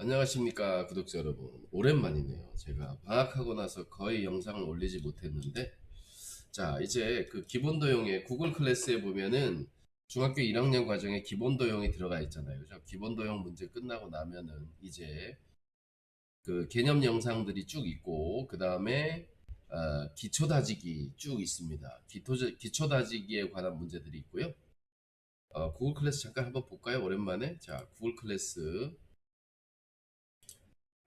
안녕하십니까 구독자 여러분. 오랜만이네요. 제가 방학하고 나서 거의 영상을 올리지 못했는데 자 이제 그 기본도형의 구글 클래스에 보면은 중학교 1학년 과정에 기본도형이 들어가 있잖아요. 그죠? 기본도형 문제 끝나고 나면은 이제 그 개념 영상들이 쭉 있고 그 다음에 어, 기초 다지기 쭉 있습니다. 기초, 기초 다지기에 관한 문제들이 있고요. 어, 구글 클래스 잠깐 한번 볼까요? 오랜만에. 자 구글 클래스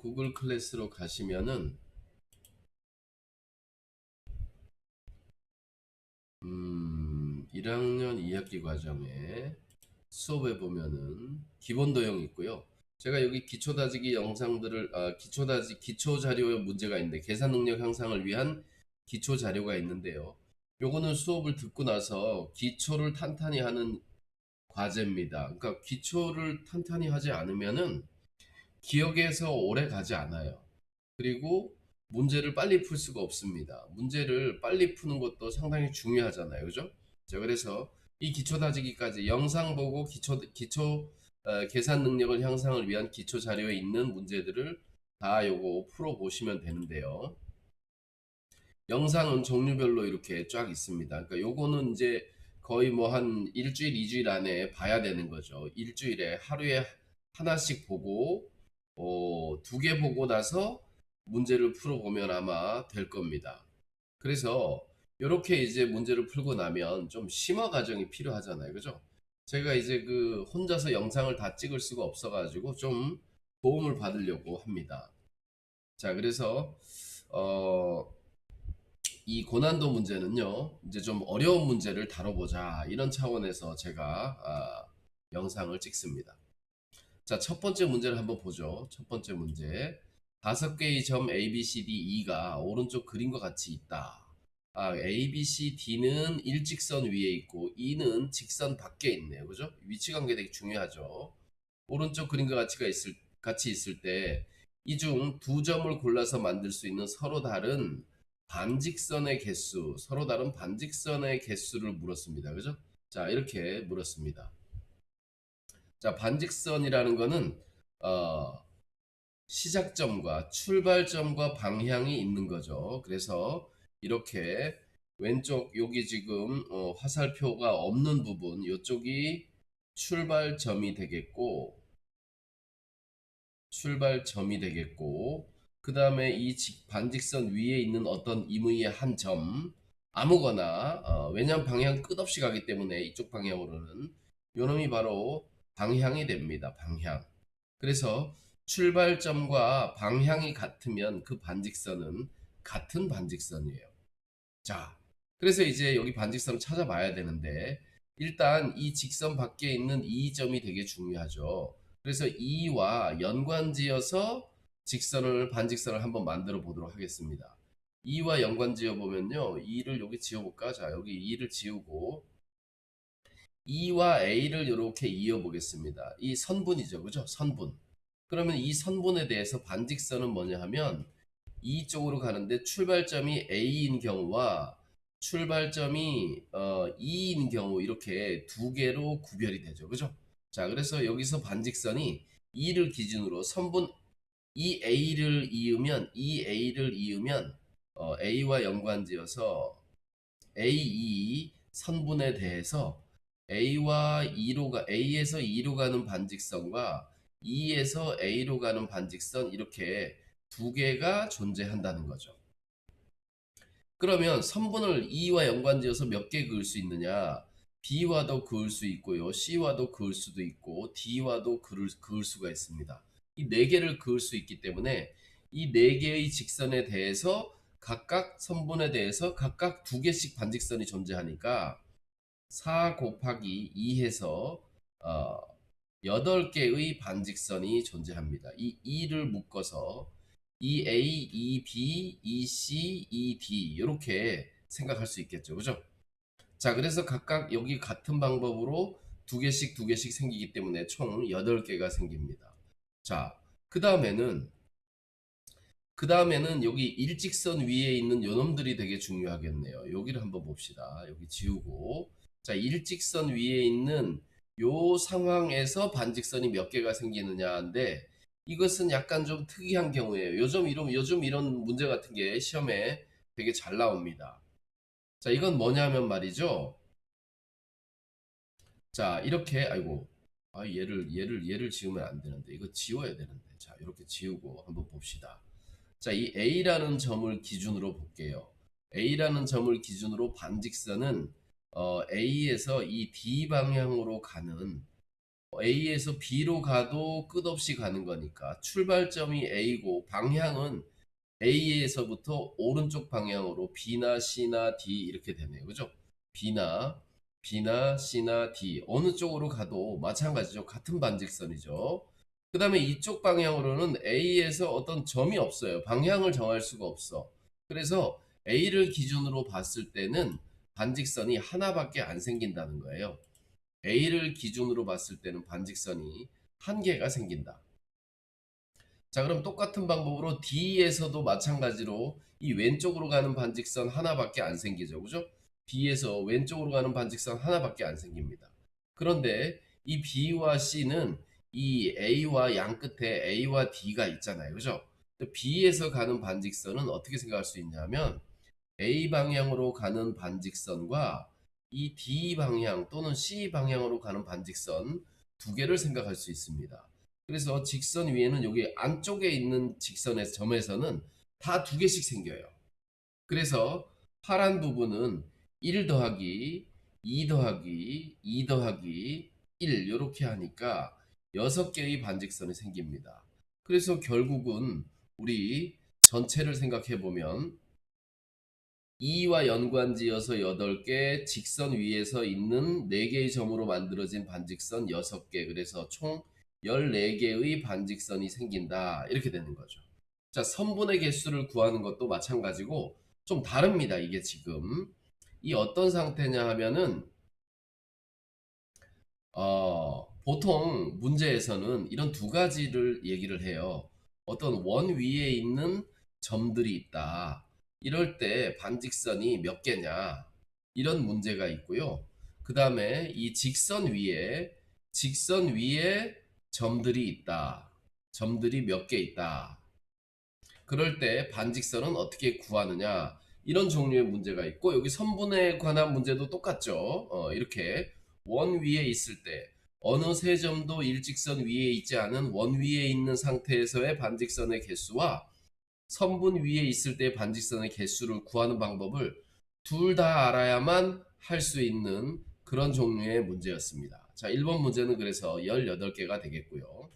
구글 클래스로 가시면은 음, 1학년 2학기 과정에 수업에 보면은 기본 도형이 있고요. 제가 여기 기초 다지기 영상들을 아, 기초 다지 기초 자료에 문제가 있는데 계산 능력 향상을 위한 기초 자료가 있는데요. 요거는 수업을 듣고 나서 기초를 탄탄히 하는 과제입니다. 그러니까 기초를 탄탄히 하지 않으면은 기억에서 오래 가지 않아요. 그리고 문제를 빨리 풀 수가 없습니다. 문제를 빨리 푸는 것도 상당히 중요하잖아요. 그죠? 자, 그래서 이 기초 다지기까지 영상 보고 기초, 기초 어, 계산 능력을 향상을 위한 기초 자료에 있는 문제들을 다 요거 풀어 보시면 되는데요. 영상은 종류별로 이렇게 쫙 있습니다. 그러니까 요거는 이제 거의 뭐 한 일주일, 이주일 안에 봐야 되는 거죠. 일주일에 하루에 하나씩 보고 어, 두 개 보고 나서 문제를 풀어보면 아마 될 겁니다. 그래서 이렇게 이제 문제를 풀고 나면 좀 심화 과정이 필요하잖아요. 그죠? 제가 이제 그 혼자서 영상을 다 찍을 수가 없어가지고 좀 도움을 받으려고 합니다. 자, 그래서 어, 이 고난도 문제는요, 이제 좀 어려운 문제를 다뤄보자 이런 차원에서 제가 아, 영상을 찍습니다. 자, 첫 번째 문제를 한번 보죠. 첫 번째 문제. 다섯 개의 점 A, B, C, D, E가 오른쪽 그림과 같이 있다. 아, A, B, C, D는 일직선 위에 있고 E는 직선 밖에 있네요. 그죠? 위치 관계 되게 중요하죠. 오른쪽 그림과 같이가 있을, 같이 있을 때 이 중 두 점을 골라서 만들 수 있는 서로 다른 반직선의 개수, 서로 다른 반직선의 개수를 물었습니다. 그죠? 자, 이렇게 물었습니다. 자, 반직선이라는 거는 어, 시작점과 출발점과 방향이 있는 거죠. 그래서 이렇게 왼쪽 여기 지금 어, 화살표가 없는 부분 이쪽이 출발점이 되겠고 출발점이 되겠고 그 다음에 이 직- 반직선 위에 있는 어떤 임의의 한 점 아무거나 어, 왜냐하면 방향 끝없이 가기 때문에 이쪽 방향으로는 요놈이 바로 방향이 됩니다. 방향. 그래서 출발점과 방향이 같으면 그 반직선은 같은 반직선이에요. 자, 그래서 이제 여기 반직선 찾아봐야 되는데 일단 이 직선 밖에 있는 이 점이 되게 중요하죠. 그래서 이와 연관지어서 직선을 반직선을 한번 만들어 보도록 하겠습니다. 이와 연관지어 보면요. 이를 여기 지어 볼까? 자, 여기 이를 지우고 E와 A를 이렇게 이어 보겠습니다. 이 선분이죠. 그죠? 선분. 그러면 이 선분에 대해서 반직선은 뭐냐 하면 이쪽으로 가는데 출발점이 A인 경우와 출발점이 어, E인 경우 이렇게 두 개로 구별이 되죠. 그죠? 자, 그래서 여기서 반직선이 E를 기준으로 선분 이 A를 이으면 이 A를 이으면 어, A와 연관지어서 AE 선분에 대해서 A와 E로 가 A에서 E로 가는 반직선과 E에서 A로 가는 반직선 이렇게 두 개가 존재한다는 거죠. 그러면 선분을 E와 연관지어서 몇 개 그을 수 있느냐? B와도 그을 수 있고요. C와도 그을 수도 있고 D와도 그을, 그을 수가 있습니다. 이 네 개를 그을 수 있기 때문에 이 네 개의 직선에 대해서 각각 선분에 대해서 각각 두 개씩 반직선이 존재하니까 4 곱하기 2 해서 어, 8개의 반직선이 존재합니다. 이 2를 묶어서 E EA, EB, EC, ED 이렇게 생각할 수 있겠죠. 그죠? 자, 그래서 각각 여기 같은 방법으로 두 개씩 두 개씩 생기기 때문에 총 8개가 생깁니다. 자, 그 다음에는 그 다음에는 여기 일직선 위에 있는 요놈들이 되게 중요하겠네요. 여기를 한번 봅시다. 여기 지우고 자, 일직선 위에 있는 요 상황에서 반직선이 몇 개가 생기느냐인데 이것은 약간 좀 특이한 경우예요. 요즘 이런 요즘 이런 문제 같은 게 시험에 되게 잘 나옵니다. 자, 이건 뭐냐면 말이죠. 자, 이렇게 아이고. 아, 얘를 얘를 얘를 지우면 안 되는데. 이거 지워야 되는데. 자, 이렇게 지우고 한번 봅시다. 자, 이 A라는 점을 기준으로 볼게요. A라는 점을 기준으로 반직선은 어, A에서 이 D 방향으로 가는 A에서 B로 가도 끝없이 가는 거니까 출발점이 A고 방향은 A에서부터 오른쪽 방향으로 B나 C나 D 이렇게 되네요. 그죠? B나 B나 C나 D 어느 쪽으로 가도 마찬가지죠. 같은 반직선이죠. 그 다음에 이쪽 방향으로는 A에서 어떤 점이 없어요. 방향을 정할 수가 없어. 그래서 A를 기준으로 봤을 때는 반직선이 하나밖에 안 생긴다는 거예요. A를 기준으로 봤을 때는 반직선이 한 개가 생긴다. 자, 그럼 똑같은 방법으로 D에서도 마찬가지로 이 왼쪽으로 가는 반직선 하나밖에 안 생기죠. 그죠? B에서 왼쪽으로 가는 반직선 하나밖에 안 생깁니다. 그런데 이 B와 C는 이 A와 양 끝에 A와 D가 있잖아요. 그죠? B에서 가는 반직선은 어떻게 생각할 수 있냐면 A 방향으로 가는 반직선과 이 D 방향 또는 C 방향으로 가는 반직선 두 개를 생각할 수 있습니다. 그래서 직선 위에는 여기 안쪽에 있는 직선의 점에서는 다 두 개씩 생겨요. 그래서 파란 부분은 1 더하기 2 더하기 2 더하기 1 이렇게 하니까 6개의 반직선이 생깁니다. 그래서 결국은 우리 전체를 생각해 보면 2와 연관지어서 8개, 직선 위에서 있는 4개의 점으로 만들어진 반직선 6개. 그래서 총 14개의 반직선이 생긴다. 이렇게 되는 거죠. 자, 선분의 개수를 구하는 것도 마찬가지고 좀 다릅니다. 이게 지금. 이 어떤 상태냐 하면은 어, 보통 문제에서는 이런 두 가지를 얘기를 해요. 어떤 원 위에 있는 점들이 있다. 이럴 때 반직선이 몇 개냐 이런 문제가 있고요. 그 다음에 이 직선 위에 직선 위에 점들이 있다. 점들이 몇 개 있다. 그럴 때 반직선은 어떻게 구하느냐 이런 종류의 문제가 있고 여기 선분에 관한 문제도 똑같죠. 어, 이렇게 원 위에 있을 때 어느 세 점도 일직선 위에 있지 않은 원 위에 있는 상태에서의 반직선의 개수와 선분 위에 있을 때 반직선의 개수를 구하는 방법을 둘 다 알아야만 할 수 있는 그런 종류의 문제였습니다. 자, 1번 문제는 그래서 18개가 되겠고요.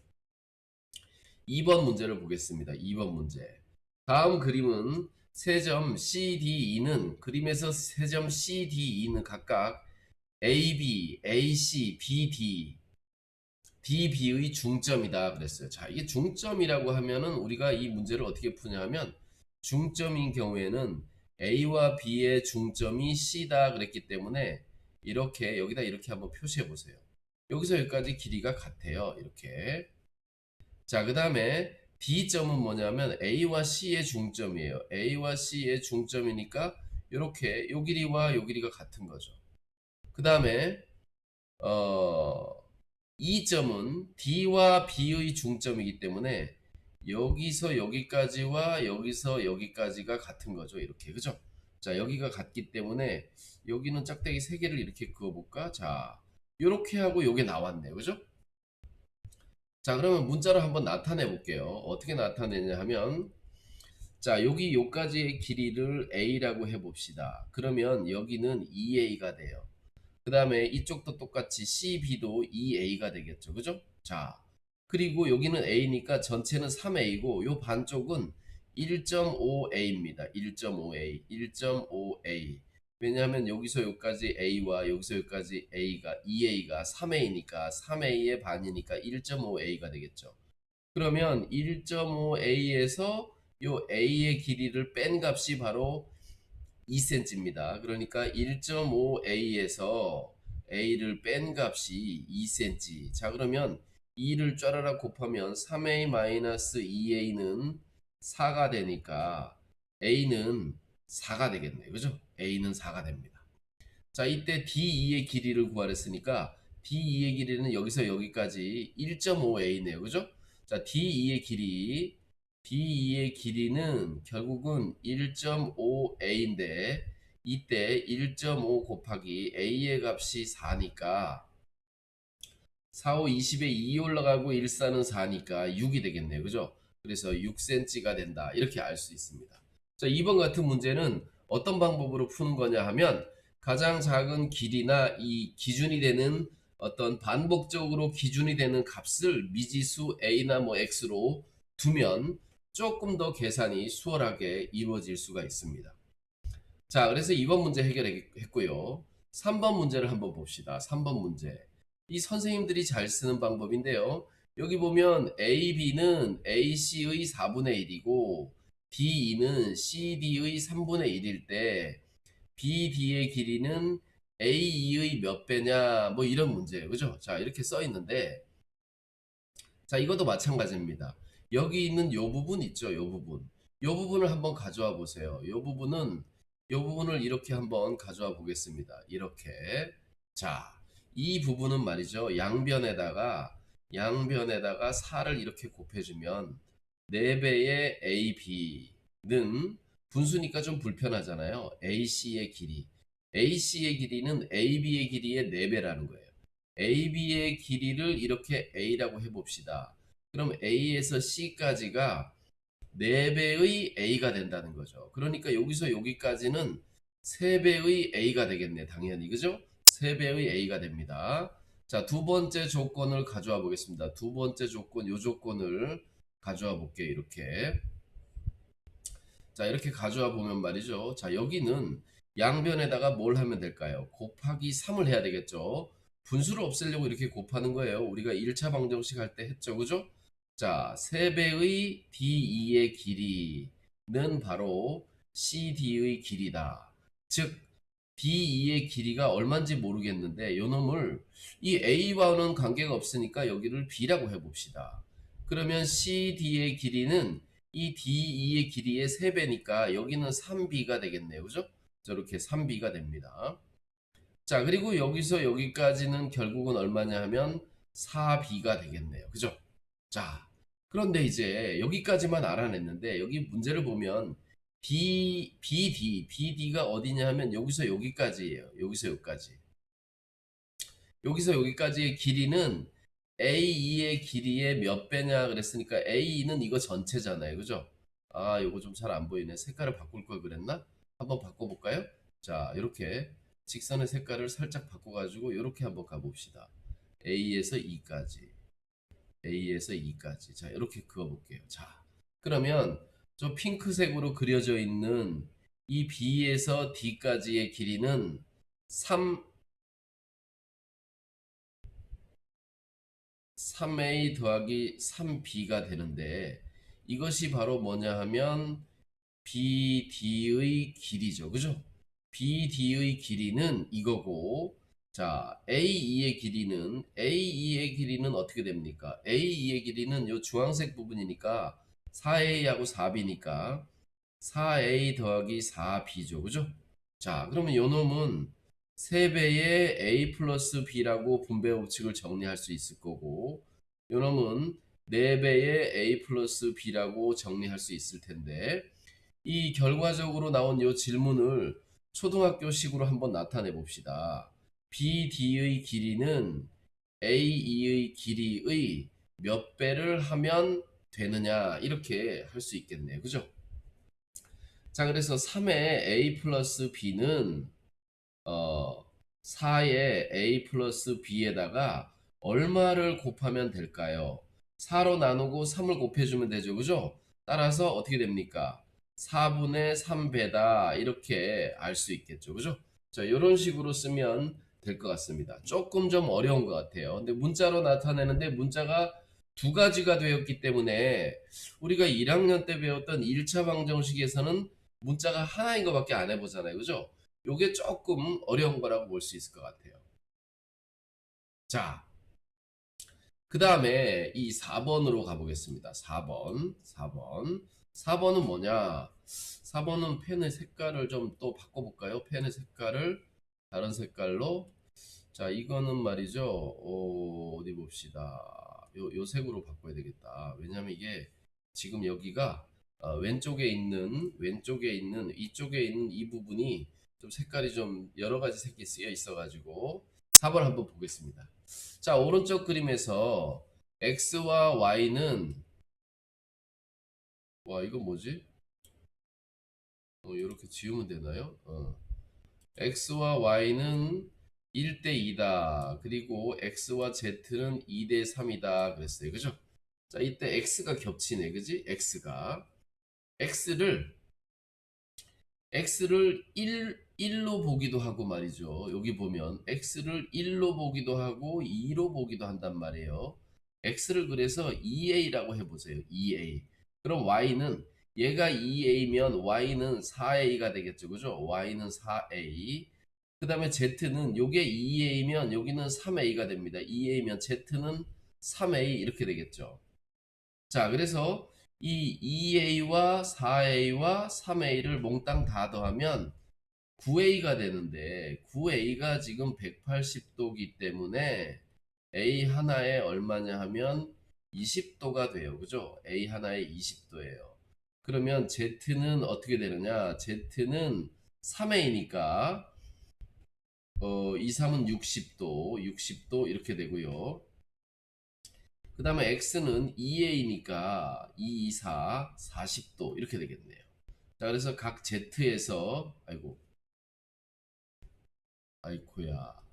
2번 문제를 보겠습니다. 2번 문제. 다음 그림은 세점 CDE는 그림에서 세점 CDE는 각각 AB, AC, BD, DB의 중점이다 그랬어요. 자, 이게 중점이라고 하면은 우리가 이 문제를 어떻게 푸냐면 중점인 경우에는 A와 B의 중점이 C다 그랬기 때문에 이렇게 여기다 이렇게 한번 표시해 보세요. 여기서 여기까지 길이가 같아요. 이렇게. 자, 그 다음에 D점은 뭐냐면 A와 C의 중점이에요. A와 C의 중점이니까 이렇게 요 길이와 요 길이가 같은 거죠. 그 다음에 어, 이 점은 D와 B의 중점이기 때문에 여기서 여기까지와 여기서 여기까지가 같은 거죠. 이렇게. 그죠? 자, 여기가 같기 때문에 여기는 짝대기 3개를 이렇게 그어볼까? 자, 이렇게 하고 요게 나왔네요. 그죠? 자, 그러면 문자로 한번 나타내 볼게요. 어떻게 나타내냐 하면 자, 여기 요까지의 길이를 A라고 해봅시다. 그러면 여기는 2A가 돼요. 그 다음에 이쪽도 똑같이 CB도 2A가 되겠죠. 그죠? 자, 그리고 여기는 A니까 전체는 3A고 요 반쪽은 1.5A입니다. 1.5A, 1.5A. 왜냐하면 여기서 여기까지 A와 여기서 여기까지 A가 2A가 3A니까 3A의 반이니까 1.5A가 되겠죠. 그러면 1.5A에서 요 A의 길이를 뺀 값이 바로 2cm입니다. 그러니까 1.5A에서 A를 뺀 값이 2cm. 자, 그러면 2를 쫘라락 곱하면 3A-2A는 4가 되니까 A는 4가 되겠네요. 그죠? A는 4가 됩니다. 자, 이때 D2의 길이를 구하랬으니까 D2의 길이는 여기서 여기까지 1.5A네요. 그죠? 자, D2의 길이 D2의 길이는 결국은 1.5A인데 이때 1.5 곱하기 A의 값이 4니까 4, 5, 20에 2 올라가고 1, 4는 4니까 6이 되겠네요. 그죠? 그래서 6cm가 된다. 이렇게 알 수 있습니다. 자, 2번 같은 문제는 어떤 방법으로 푸는 거냐 하면 가장 작은 길이나 이 기준이 되는 어떤 반복적으로 기준이 되는 값을 미지수 a나 뭐 x로 두면 조금 더 계산이 수월하게 이루어질 수가 있습니다. 자, 그래서 2번 문제 해결했고요. 3번 문제를 한번 봅시다. 3번 문제. 이 선생님들이 잘 쓰는 방법인데요. 여기 보면 AB는 AC의 4분의 1이고 DE는 CD의 3분의 1일 때 BD의 길이는 AE의 몇 배냐 뭐 이런 문제예요. 그죠? 자, 이렇게 써 있는데 자, 이것도 마찬가지입니다. 여기 있는 요 부분 있죠? 요 부분. 요 부분을 한번 가져와 보세요. 요 부분은 요 부분을 이렇게 한번 가져와 보겠습니다. 이렇게. 자, 이 부분은 말이죠. 양변에다가 양변에다가 4를 이렇게 곱해주면 4배의 AB는 분수니까 좀 불편하잖아요. AC의 길이. AC의 길이는 AB의 길이의 4배라는 거예요. AB의 길이를 이렇게 A라고 해봅시다. 그럼 A에서 C까지가 4배의 A가 된다는 거죠. 그러니까 여기서 여기까지는 3배의 A가 되겠네. 당연히. 그죠? 3배의 A가 됩니다. 자, 두 번째 조건을 가져와 보겠습니다. 두 번째 조건, 요 조건을 가져와 볼게요. 이렇게. 자, 이렇게 가져와 보면 말이죠. 자, 여기는 양변에다가 뭘 하면 될까요? 곱하기 3을 해야 되겠죠. 분수를 없애려고 이렇게 곱하는 거예요. 우리가 1차 방정식 할 때 했죠. 그죠? 자, 3배의 D2의 길이는 바로 CD의 길이다. 즉, D2의 길이가 얼마인지 모르겠는데 요 놈을 이 A와는 관계가 없으니까 여기를 B라고 해봅시다. 그러면 CD의 길이는 이 D2의 길이의 3배니까 여기는 3B가 되겠네요. 그죠? 저렇게 3B가 됩니다. 자, 그리고 여기서 여기까지는 결국은 얼마냐 하면 4B가 되겠네요. 그죠? 자, 그런데 이제 여기까지만 알아냈는데 여기 문제를 보면 B, BD, BD가 어디냐 하면 여기서 여기까지예요. 여기서 여기까지. 여기서 여기까지의 길이는 AE의 길이의 몇 배냐 그랬으니까 AE는 이거 전체잖아요. 그죠? 아, 이거 좀 잘 안 보이네. 색깔을 바꿀 걸 그랬나? 한번 바꿔볼까요? 자, 이렇게 직선의 색깔을 살짝 바꿔가지고 이렇게 한번 가봅시다. A에서 E까지. A에서 E까지. 자, 이렇게 그어볼게요. 자, 그러면 저 핑크색으로 그려져 있는 이 B에서 D까지의 길이는 3 3a 더하기 3b가 되는데 이것이 바로 뭐냐 하면 BD의 길이죠. 그죠? BD의 길이는 이거고 자 AE의 길이는 AE의 길이는 어떻게 됩니까? AE의 길이는 요 주황색 부분이니까 4A하고 4B니까 4A 더하기 4B죠. 그죠? 자 그러면 요 놈은 3배의 A 플러스 B라고 분배 법칙을 정리할 수 있을 거고 요 놈은 4배의 A 플러스 B라고 정리할 수 있을 텐데 이 결과적으로 나온 요 질문을 초등학교식으로 한번 나타내 봅시다. BD의 길이는 AE의 길이의 몇 배를 하면 되느냐 이렇게 할 수 있겠네요. 그죠? 자 그래서 3의 A 플러스 B는 어 4의 A 플러스 B에다가 얼마를 곱하면 될까요? 4로 나누고 3을 곱해주면 되죠. 그죠? 따라서 어떻게 됩니까? 4분의 3배다 이렇게 알 수 있겠죠. 그죠? 자 이런 식으로 쓰면 될 것 같습니다. 조금 좀 어려운 것 같아요. 근데 문자로 나타내는데 문자가 두 가지가 되었기 때문에 우리가 1학년 때 배웠던 1차 방정식에서는 문자가 하나인 것밖에 안 해보잖아요. 그죠? 요게 조금 어려운 거라고 볼 수 있을 것 같아요. 자, 그 다음에 이 4번으로 가보겠습니다. 4번, 4번. 4번은 뭐냐? 4번은 펜의 색깔을 좀 또 바꿔볼까요? 펜의 색깔을 다른 색깔로. 자, 이거는 말이죠. 어, 디 봅시다. 요, 요 색으로 바꿔야 되겠다. 왜냐면 이게 지금 여기가 어, 왼쪽에 있는 왼쪽에 있는 이쪽에 있는 이 부분이 좀 색깔이 좀 여러 가지 색이 쓰여 있어가지고 4번 한번 보겠습니다. 자 오른쪽 그림에서 x와 y는 와 이건 뭐지? 어, 이렇게 지우면 되나요? 어. x와 y는 1대 2다. 그리고 x와 z는 2대 3이다. 그랬어요. 그죠? 자, 이때 x가 겹치네. 그지? x가. x를 x를 1, 1로 보기도 하고 말이죠. 여기 보면 x를 1로 보기도 하고 2로 보기도 한단 말이에요. x를 그래서 2a라고 해 보세요. 2a. 그럼 y는 얘가 2a면 y는 4a가 되겠죠. 그죠? y는 4a. 그 다음에 z는 요게 2a면 여기는 3a가 됩니다. 2a면 z는 3a 이렇게 되겠죠. 자, 그래서 이 2a와 4a와 3a를 몽땅 다 더하면 9a가 되는데 9a가 지금 180도기 때문에 a 하나에 얼마냐 하면 20도가 돼요. 그죠? a 하나에 20도예요. 그러면 z는 어떻게 되느냐? z는 3a니까 어, 2, 3은 60도, 60도 이렇게 되고요. 그 다음에 x는 2a니까 2, 2, 4, 40도 이렇게 되겠네요. 자, 그래서 각 z에서 아이고 아이코야.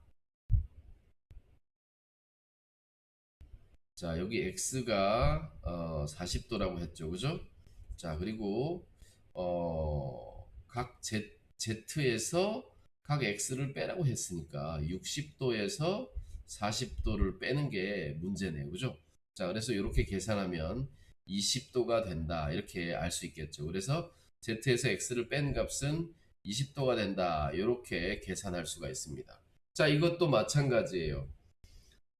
자, 여기 x가 어, 40도라고 했죠. 그죠? 자, 그리고 어, 각 z, z에서 각 x를 빼라고 했으니까 60도에서 40도를 빼는 게 문제네요. 그죠? 자, 그래서 이렇게 계산하면 20도가 된다. 이렇게 알 수 있겠죠. 그래서 z에서 x를 뺀 값은 20도가 된다. 이렇게 계산할 수가 있습니다. 자, 이것도 마찬가지예요.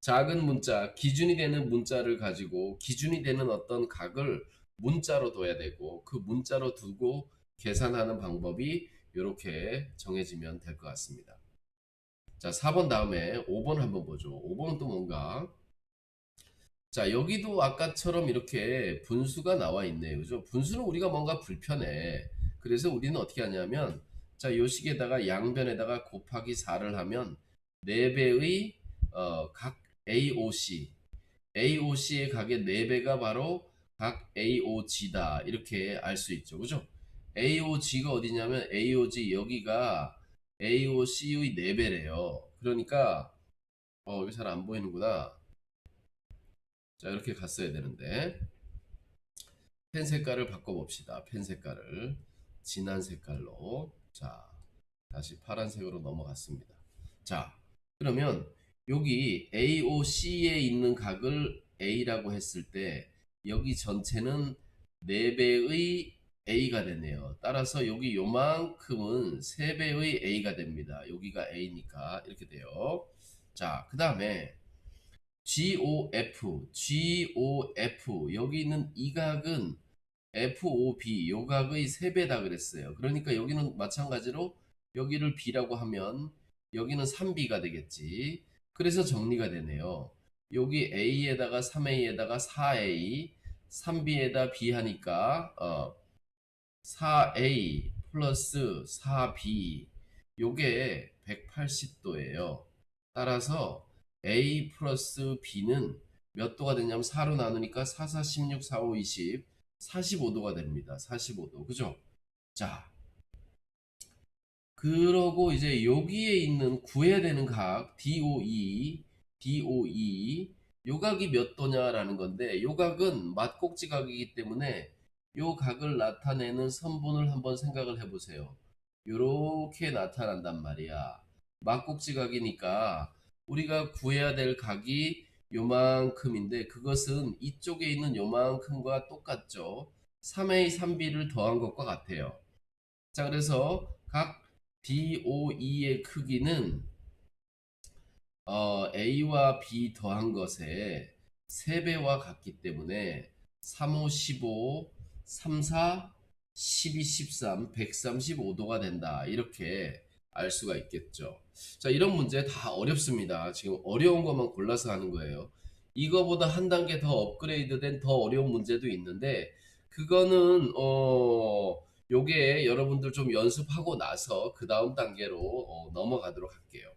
작은 문자, 기준이 되는 문자를 가지고 기준이 되는 어떤 각을 문자로 둬야 되고 그 문자로 두고 계산하는 방법이 이렇게 정해지면 될 것 같습니다. 자, 4번 다음에 5번 한번 보죠. 5번은 또 뭔가? 자, 여기도 아까처럼 이렇게 분수가 나와 있네요. 그죠? 분수는 우리가 뭔가 불편해. 그래서 우리는 어떻게 하냐면, 자, 요 식에다가 양변에다가 곱하기 4를 하면 4배의 어, 각 AOC, AOC의 각의 4배가 바로 각 AOG다. 이렇게 알 수 있죠. 그죠? AOG가 어디냐면 AOG 여기가 AOC의 4배래요. 그러니까 어, 여기 잘 안 보이는구나. 자, 이렇게 갔어야 되는데 펜 색깔을 바꿔봅시다. 펜 색깔을 진한 색깔로 자, 다시 파란색으로 넘어갔습니다. 자, 그러면 여기 AOC에 있는 각을 A라고 했을 때 여기 전체는 4배의 A가 되네요. 따라서 여기 요만큼은 3배의 A가 됩니다. 여기가 A니까 이렇게 돼요. 자, 그 다음에 GOF, GOF 여기 있는 이 각은 FOB 요 각의 3배다 그랬어요. 그러니까 여기는 마찬가지로 여기를 B라고 하면 여기는 3B가 되겠지. 그래서 정리가 되네요. 여기 A에다가 3A에다가 4A, 3B에다 B 하니까 어, 4A 플러스 4B 요게 180도예요. 따라서 A 플러스 B는 몇 도가 되냐면 4로 나누니까 4, 4, 16, 4, 5, 20 45도가 됩니다. 45도 그죠? 자 그러고 이제 여기에 있는 구해야 되는 각 DOE DOE 요 각이 몇 도냐라는 건데 요 각은 맞꼭지 각이기 때문에 요 각을 나타내는 선분을 한번 생각을 해보세요. 요렇게 나타난단 말이야. 맞꼭지 각이니까 우리가 구해야 될 각이 요만큼인데 그것은 이쪽에 있는 요만큼과 똑같죠. 3a, 3b를 더한 것과 같아요. 자, 그래서 각 DOE의 크기는 어, A와 B 더한 것의 3배와 같기 때문에 3, 5, 15, 3, 4, 12, 13, 135도가 된다. 이렇게 알 수가 있겠죠. 자, 이런 문제 다 어렵습니다. 지금 어려운 것만 골라서 하는 거예요. 이거보다 한 단계 더 업그레이드 된 더 어려운 문제도 있는데 그거는 어 요게 여러분들 좀 연습하고 나서 그 다음 단계로 어, 넘어가도록 할게요.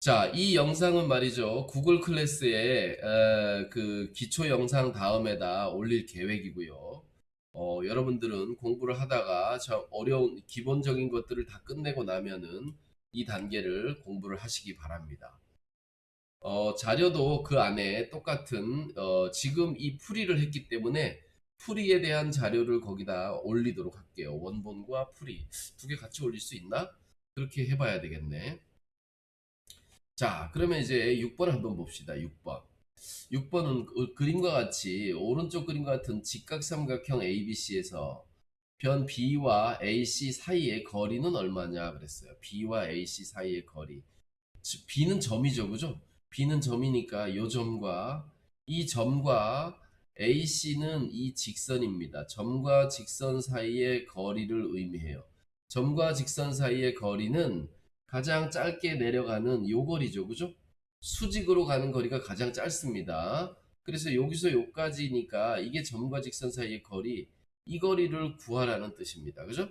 자, 이 영상은 말이죠. 구글 클래스에 에, 그 기초 영상 다음에다 올릴 계획이고요. 어, 여러분들은 공부를 하다가 저 어려운 기본적인 것들을 다 끝내고 나면은 이 단계를 공부를 하시기 바랍니다. 어, 자료도 그 안에 똑같은 어, 지금 이 풀이를 했기 때문에 풀이에 대한 자료를 거기다 올리도록 할게요. 원본과 풀이 두 개 같이 올릴 수 있나? 그렇게 해봐야 되겠네. 자, 그러면 이제 6번 한번 봅시다. 6번. 6번은 그림과 같이 오른쪽 그림과 같은 직각삼각형 ABC에서 변 B와 AC 사이의 거리는 얼마냐 그랬어요. B와 AC 사이의 거리. 즉, B는 점이죠, 그죠? B는 점이니까 요 점과 이 점과 AC는 이 직선입니다. 점과 직선 사이의 거리를 의미해요. 점과 직선 사이의 거리는 가장 짧게 내려가는 요 거리죠, 그죠? 수직으로 가는 거리가 가장 짧습니다. 그래서 여기서 여기까지니까 이게 점과 직선 사이의 거리, 이 거리를 구하라는 뜻입니다. 그죠?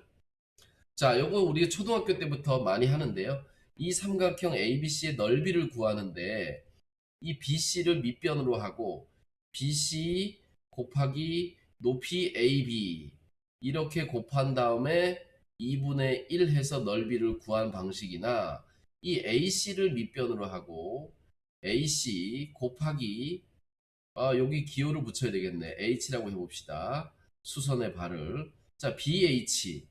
자, 요거 우리가 초등학교 때부터 많이 하는데요. 이 삼각형 ABC의 넓이를 구하는데 이 BC를 밑변으로 하고 BC 곱하기 높이 AB 이렇게 곱한 다음에 2분의 1 해서 넓이를 구한 방식이나 이 AC를 밑변으로 하고 AC 곱하기 아, 여기 기호를 붙여야 되겠네. H라고 해봅시다. 수선의 발을. 자, BH.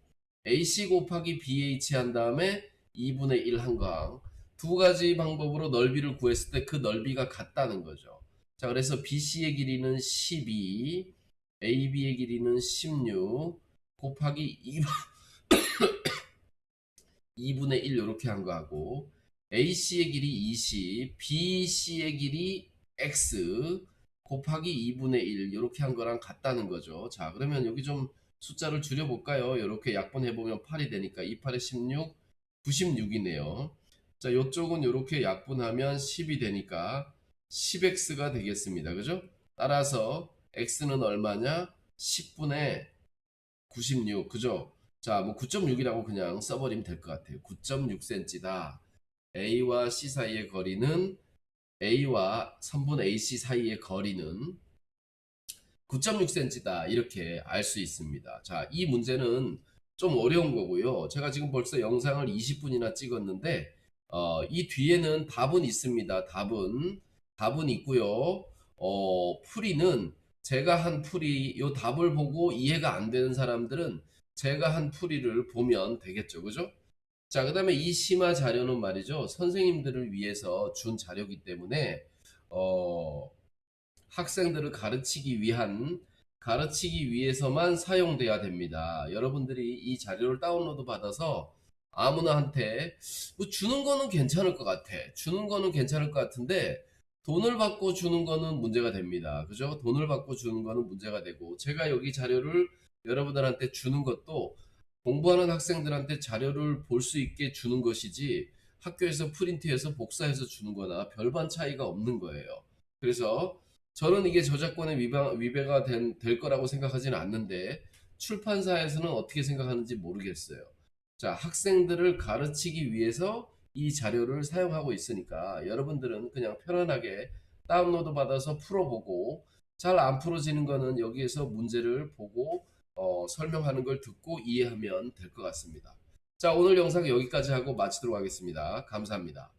AC 곱하기 BH 한 다음에 2분의 1 한강. 두 가지 방법으로 넓이를 구했을 때 그 넓이가 같다는 거죠. 자, 그래서 BC의 길이는 12, AB의 길이는 16, 곱하기 2, 2분의 1 이렇게 한 거하고 AC의 길이 20, BC의 길이 X 곱하기 2분의 1 이렇게 한 거랑 같다는 거죠. 자, 그러면 여기 좀 숫자를 줄여볼까요? 이렇게 약분해보면 8이 되니까 2, 8에 16, 96이네요. 자, 이쪽은 이렇게 약분하면 10이 되니까 10x가 되겠습니다. 그죠? 따라서 x는 얼마냐? 10분의 96. 그죠? 자, 뭐 9.6이라고 그냥 써버리면 될 것 같아요. 9.6cm다. A와 C 사이의 거리는 A와 선분 AC 사이의 거리는 9.6cm다. 이렇게 알 수 있습니다. 자, 이 문제는 좀 어려운 거고요. 제가 지금 벌써 영상을 20분이나 찍었는데 어, 이 뒤에는 답은 있습니다. 답은 답은 있고요. 어, 풀이는 제가 한 풀이 요 답을 보고 이해가 안 되는 사람들은 제가 한 풀이를 보면 되겠죠. 그죠? 자, 그 다음에 이 심화 자료는 말이죠. 선생님들을 위해서 준 자료이기 때문에, 어, 학생들을 가르치기 위한, 가르치기 위해서만 사용돼야 됩니다. 여러분들이 이 자료를 다운로드 받아서 아무나한테, 뭐 주는 거는 괜찮을 것 같아. 주는 거는 괜찮을 것 같은데, 돈을 받고 주는 거는 문제가 됩니다. 그죠? 돈을 받고 주는 거는 문제가 되고, 제가 여기 자료를 여러분들한테 주는 것도 공부하는 학생들한테 자료를 볼 수 있게 주는 것이지 학교에서 프린트해서 복사해서 주는 거나 별반 차이가 없는 거예요. 그래서 저는 이게 저작권의 위반, 위배가 된, 될 거라고 생각하지는 않는데 출판사에서는 어떻게 생각하는지 모르겠어요. 자, 학생들을 가르치기 위해서 이 자료를 사용하고 있으니까 여러분들은 그냥 편안하게 다운로드 받아서 풀어보고 잘 안 풀어지는 거는 여기에서 문제를 보고 어, 설명하는 걸 듣고 이해하면 될 것 같습니다. 자, 오늘 영상 여기까지 하고 마치도록 하겠습니다. 감사합니다.